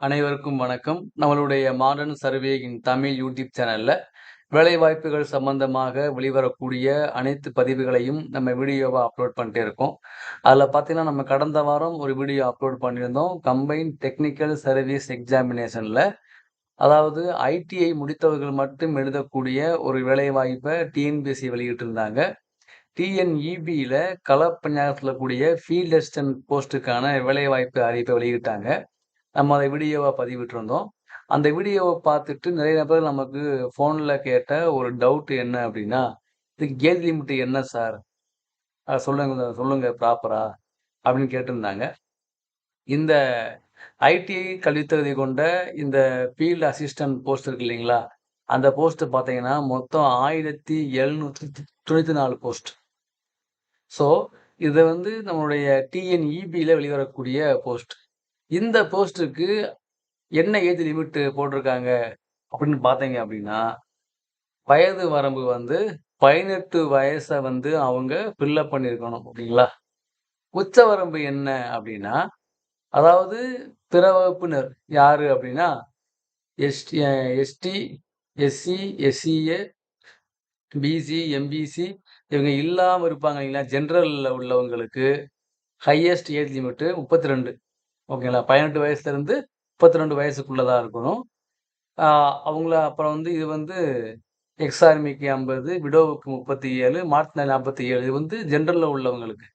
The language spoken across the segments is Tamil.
அனைவருக்கும் வணக்கம். நம்மளுடைய மாடர்ன் சர்வேயின் தமிழ் யூடியூப் சேனல்ல, வேலைவாய்ப்புகள் சம்பந்தமாக வெளிவரக்கூடிய அனைத்து பதிவுகளையும் நம்ம வீடியோவை அப்லோட் பண்ணிட்டே இருக்கோம். அதில் பார்த்தீங்கன்னா, நம்ம கடந்த வாரம் ஒரு வீடியோ அப்லோட் பண்ணியிருந்தோம். கம்பைன் டெக்னிக்கல் சர்வீஸ் எக்ஸாமினேஷனில் அதாவது ஐடிஐ முடித்தவர்கள் மட்டும் எழுதக்கூடிய ஒரு வேலைவாய்ப்பை டிஎன்பிஎஸ்சி வெளியிட்டிருந்தாங்க. டிஎன்இபியில் களப்பஞ்சாயத்தில் கூடிய ஃபீல்ட் அசிஸ்டன்ட் போஸ்ட்டுக்கான வேலைவாய்ப்பு அறிவிப்பை வெளியிட்டாங்க. நம்ம அதை வீடியோவாக பதிவிட்டிருந்தோம். அந்த வீடியோவை பார்த்துட்டு நிறைய நபர்கள் நமக்கு ஃபோனில் கேட்ட ஒரு டவுட் என்ன அப்படின்னா "இதுக்கு கேஜ் லிமிட் என்ன சார்? சொல்லுங்க சொல்லுங்க ப்ராப்பரா" அப்படின்னு கேட்டிருந்தாங்க. இந்த ஐடிஐ கல்வித்தகுதி கொண்ட இந்த ஃபீல்டு அசிஸ்டன்ட் போஸ்ட் இருக்கு இல்லைங்களா? அந்த போஸ்ட் பார்த்தீங்கன்னா, மொத்தம் 1794 போஸ்ட். ஸோ, இதை வந்து நம்மளுடைய டிஎன்இபியில் வெளிவரக்கூடிய போஸ்ட். இந்த போஸ்ட்டுக்கு என்ன ஏஜ் லிமிட் போட்டிருக்காங்க அப்படின்னு பார்த்தீங்க அப்படின்னா வயது வரம்பு வந்து பதினெட்டு வயசை வந்து அவங்க ஃபில்லப் பண்ணியிருக்கணும். ஓகேங்களா? உச்ச வரம்பு என்ன அப்படின்னா அதாவது பிற வகுப்பினர் யார் அப்படின்னா ST ST, SC, SCA, BC, MBC இவங்க இல்லாமல் இருப்பாங்க இல்லைங்களா? ஜென்ரலில் உள்ளவங்களுக்கு ஹையஸ்ட் ஏஜ் லிமிட் 32 ஓகேங்களா? 18 வயசுலருந்து 32 வயசுக்குள்ள தான் இருக்கணும். அவங்கள அப்புறம் வந்து இது வந்து எக்ஸ் ஆர்மிக்கு 50, விடோவுக்கு முப்பத்தி ஏழு மாற்று நாலு ஐம்பத்தி ஏழு இது வந்து ஜென்ரலில் உள்ளவங்களுக்கு.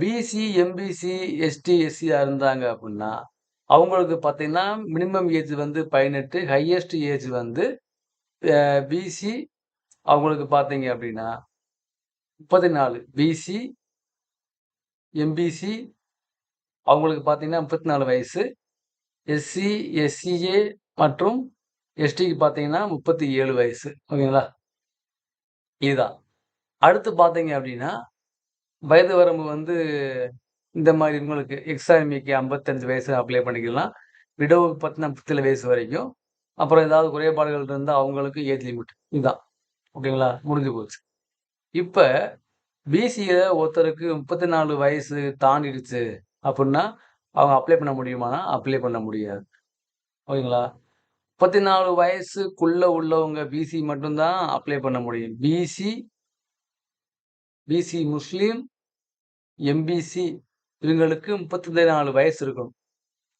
பிசி, எம்பிசி, எஸ்டி, எஸ்சியாக இருந்தாங்க அப்படின்னா அவங்களுக்கு பார்த்தீங்கன்னா, மினிமம் ஏஜ் வந்து 18 ஹையஸ்ட் ஏஜ் வந்து பிசி அவங்களுக்கு பார்த்தீங்க அப்டின்னா 34 பிசி எம்பிசி அவங்களுக்கு பார்த்தீங்கன்னா 34 வயசு. எஸ்சி, எஸ்சிஏ மற்றும் எஸ்டிக்கு பார்த்தீங்கன்னா 37 வயசு. ஓகேங்களா? இதுதான். அடுத்து பார்த்தீங்க அப்படின்னா வயது வரம்பு வந்து இந்த மாதிரி உங்களுக்கு எக்ஸ் ஆர்மிக்கு 55 வயசு அப்ளை பண்ணிக்கலாம். விடோவுக்கு பார்த்தீங்கன்னா 57 வயசு வரைக்கும். அப்புறம் ஏதாவது குறைபாடுகள் இருந்தால் அவங்களுக்கு ஏஜ் லிமிட். இதுதான். ஓகேங்களா? முடிஞ்சு போச்சு. இப்போ பிசியில் ஒருத்தருக்கு 34 வயசு தாண்டிடுச்சு அப்படின்னா அவங்க அப்ளை பண்ண முடியுமானா, அப்ளை பண்ண முடியாது. ஓகேங்களா? 34 வயசுக்குள்ள உள்ளவங்க பிசி மட்டும்தான் அப்ளை பண்ண முடியும். பிசி பிசி முஸ்லீம், எம்பிசி இவங்களுக்கு 34 வயசு இருக்கணும்.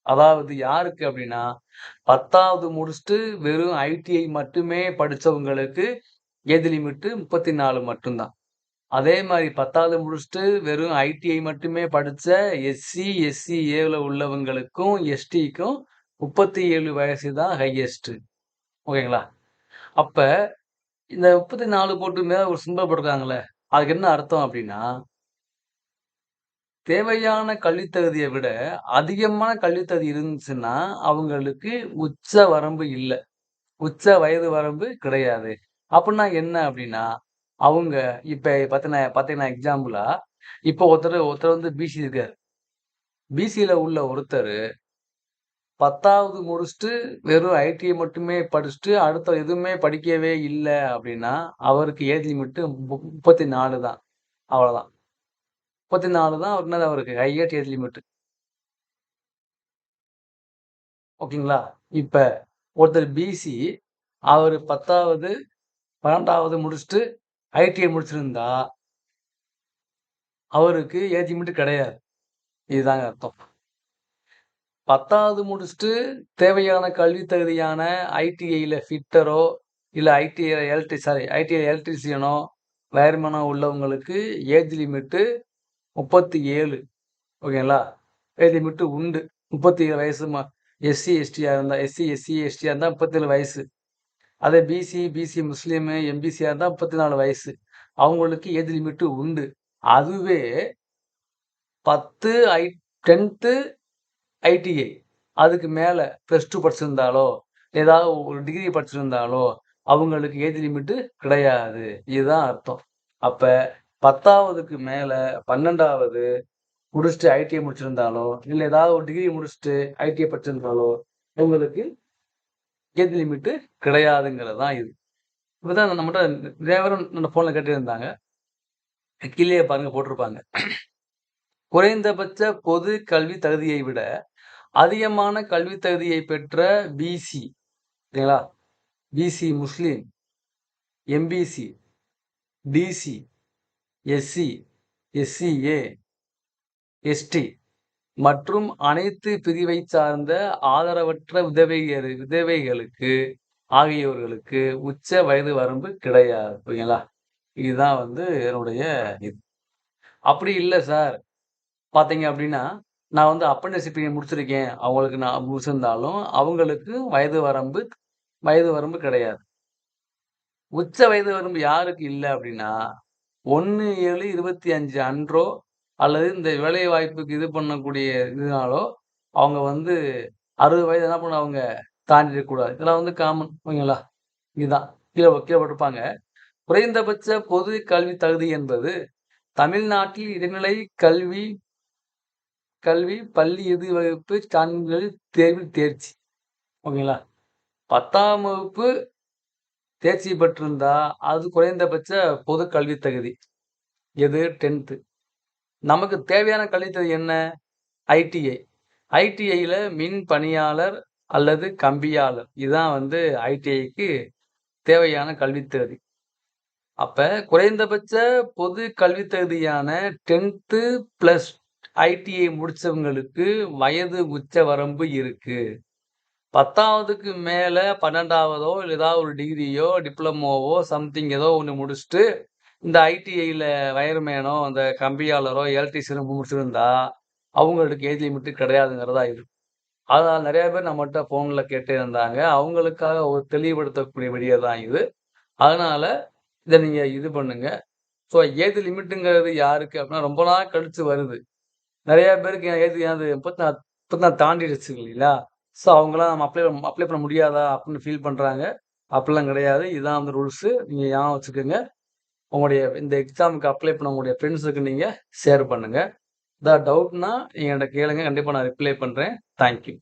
அதாவது யாருக்கு அப்படின்னா பத்தாவது முடிச்சுட்டு வெறும் ஐடிஐ மட்டுமே படித்தவங்களுக்கு ஏஜ் லிமிட் 34 மட்டும் தான். அதே மாதிரி பத்தாவது முடிச்சுட்டு வெறும் ஐடிஐ மட்டுமே படிச்ச எஸ்சி, எஸ்சி ஏவில் உள்ளவங்களுக்கும், எஸ்டிக்கும் 37 வயசு தான் ஹையஸ்ட்டு ஓகேங்களா? அப்ப இந்த 34 போட்டு மேலே ஒரு சிம்பிள் போட்டிருக்காங்களே அதுக்கு என்ன அர்த்தம் அப்படின்னா தேவையான கல்வித்தகுதியை விட அதிகமான கல்வித்தகுதி இருந்துச்சுன்னா, அவங்களுக்கு உச்ச வரம்பு இல்லை உச்ச வயது வரம்பு கிடையாது. அப்படின்னா என்ன அப்படின்னா அவங்க இப்ப பார்த்தீங்கன்னா பார்த்தீங்கன்னா எக்ஸாம்பிளா, இப்போ ஒருத்தர் ஒருத்தர் வந்து பிசி இருக்காரு. பிசியில உள்ள ஒருத்தர் பத்தாவது முடிச்சுட்டு வெறும் ஐடிஐ மட்டுமே படிச்சுட்டு, அடுத்த எதுவுமே படிக்கவே இல்லை அப்படின்னா அவருக்கு ஏஜ் லிமிட்டு முப்பத்தி நாலு தான். அவ்வளோதான் முப்பத்தி நாலு தான் அவருக்கு என்னது அவருக்கு ஹையஸ்ட் ஏஜ் லிமிட். ஓகேங்களா? இப்போ ஒருத்தர் பிசி அவர் பத்தாவது பன்னெண்டாவது முடிச்சுட்டு ஐடிஐ முடிச்சிருந்தா அவருக்கு ஏஜ் லிமிட் கிடையாது. இதுதாங்க அர்த்தம். 10வது முடிச்சுட்டு தேவையான கல்வி தகுதியான ஐடிஐயில் ஃபிட்டரோ, இல்லை ஐடிஐ எலக்ட்ரி சாரி ஐடிஐ எலக்ட்ரிஷியனோ வயர்மேனோ உள்ளவங்களுக்கு ஏஜ் லிமிட் 37 ஓகேங்களா? ஏஜ் லிமிட் உண்டு. 37 வயசு எஸ்சி, எஸ்டியா இருந்தா எஸ்சி, எஸ்சி, எஸ்டியா இருந்தா 37 வயசு. அதே பிசி, பிசி முஸ்லீமு, எம்பிசியா இருந்தா 34 வயசு. அவங்களுக்கு ஏஜ் லிமிட்டு உண்டு. அதுவே 10 ஐ 10த் ஐடிஐ அதுக்கு மேலே ப்ளஸ் டூ படிச்சிருந்தாலோ, ஏதாவது ஒரு டிகிரி படிச்சிருந்தாலோ, அவங்களுக்கு ஏஜ் லிமிட்டு கிடையாது. இதுதான் அர்த்தம். அப்போ பத்தாவதுக்கு மேலே பன்னெண்டாவது முடிச்சுட்டு ஐடிஐ முடிச்சிருந்தாலோ, இல்லை ஏதாவது ஒரு டிகிரி முடிச்சுட்டு ஐடிஐ படிச்சிருந்தாலோ, உங்களுக்கு ஏஜ் லிமிட் கிடையாதுங்கிறது தான் இது. இப்பதான் நம்மட்ட நிறைய பேர் நம்ம ஃபோனில் கேட்டுருந்தாங்க. கீழே பாருங்கள் போட்டிருப்பாங்க. குறைந்தபட்ச பொது கல்வி தகுதியை விட அதிகமான கல்வி தகுதியை பெற்ற பிசி சரிங்களா பிசி முஸ்லீம் MBC DC SC SCA ST மற்றும் அனைத்து பிரிவை சார்ந்த ஆதரவற்ற விதவைகள் விதவைகளுக்கு ஆகியோர்களுக்கு உச்ச வயது வரம்பு கிடையாது ஓகேங்களா இதுதான் வந்து என்னுடைய இது. அப்படி இல்லை சார். பார்த்தீங்க அப்படின்னா நான் வந்து அப்பண்டிசிப்பி முடிச்சிருக்கேன். அவங்களுக்கு நான் முடிச்சிருந்தாலும் அவங்களுக்கு வயது வரம்பு வயது வரம்பு கிடையாது. உச்ச வயது வரம்பு யாருக்கு இல்லை அப்படின்னா ஒன்று ஏழு இருபத்தி அஞ்சு அன்றோ அல்லது இந்த வேலை வாய்ப்புக்கு இது பண்ணக்கூடிய இதனாலோ அவங்க வந்து அறுபது வயது என்ன பண்ண அவங்க தாண்டிடக்கூடாது. இதெல்லாம் வந்து காமன் ஓகேங்களா? இதுதான். கீழே கீழே போட்டிருப்பாங்க. குறைந்தபட்ச பொது கல்வி தகுதி என்பது தமிழ்நாட்டில் இடைநிலை கல்வி கல்வி பள்ளி எது வகுப்பு சான்றிதழ் தேர்வில் தேர்ச்சி. ஓகேங்களா? பத்தாம் வகுப்பு தேர்ச்சி பெற்றிருந்தா அது குறைந்தபட்ச பொது கல்வி தகுதி. எது? டென்த்து நமக்கு தேவையான கழித்தது என்ன? ஐடிஐ ஐடிஐயில் மின் பணியாளர் அல்லது கம்பியாளர். இதுதான் வந்து ஐடிஐக்கு தேவையான கல்வி தகுதி. அப்போ குறைந்தபட்ச பொது கல்வி தகுதியான டென்த்து ப்ளஸ் ஐடிஐ முடித்தவங்களுக்கு வயது உச்ச வரம்பு இருக்குது பத்தாவதுக்கு மேலே பன்னெண்டாவதோ இல்லை ஏதாவது ஒரு டிகிரியோ டிப்ளமோவோ சம்திங் ஏதோ ஒன்று முடிச்சுட்டு இந்த ஐடிஐயில் வயர்மேனோ அந்த கம்பியாளரோ எலக்ட்ரிஷியனோ முடிச்சிருந்தா அவங்களுக்கு ஏஜ் லிமிட்டு கிடையாதுங்கிறதா இருக்கும் அதனால் நிறையா பேர் நம்மகிட்ட ஃபோனில் கேட்டே இருந்தாங்க. அவங்களுக்காக ஒரு தெளிவுபடுத்தக்கூடிய வீடியோ தான் இது. அதனால் இதை நீங்கள் இது பண்ணுங்கள் ஸோ ஏஜ் லிமிட்டுங்கிறது யாருக்கு அப்படின்னா ரொம்ப நாள் கழித்து வருது. நிறையா பேருக்கு ஏஜ் அது முப்பத்தி நாலு முப்பத்தி நாலு தாண்டிடுச்சு இல்லைங்களா? ஸோ அவங்களாம் நம்ம அப்ளை அப்ளை பண்ண முடியாதா அப்படின்னு ஃபீல் பண்ணுறாங்க அப்படிலாம் கிடையாது. இதுதான் வந்து ரூல்ஸு நீங்கள் ஏன் வச்சுக்கோங்க. உங்களுடைய இந்த எக்ஸாமுக்கு அப்ளை பண்ண உங்களுடைய ஃப்ரெண்ட்ஸுக்கு நீங்கள் ஷேர் பண்ணுங்கள் ஏதாவது டவுட்னா நீங்கள் என்கிட்ட கேளுங்க. கண்டிப்பாக நான் ரிப்ளை பண்ணுறேன் தேங்க்யூ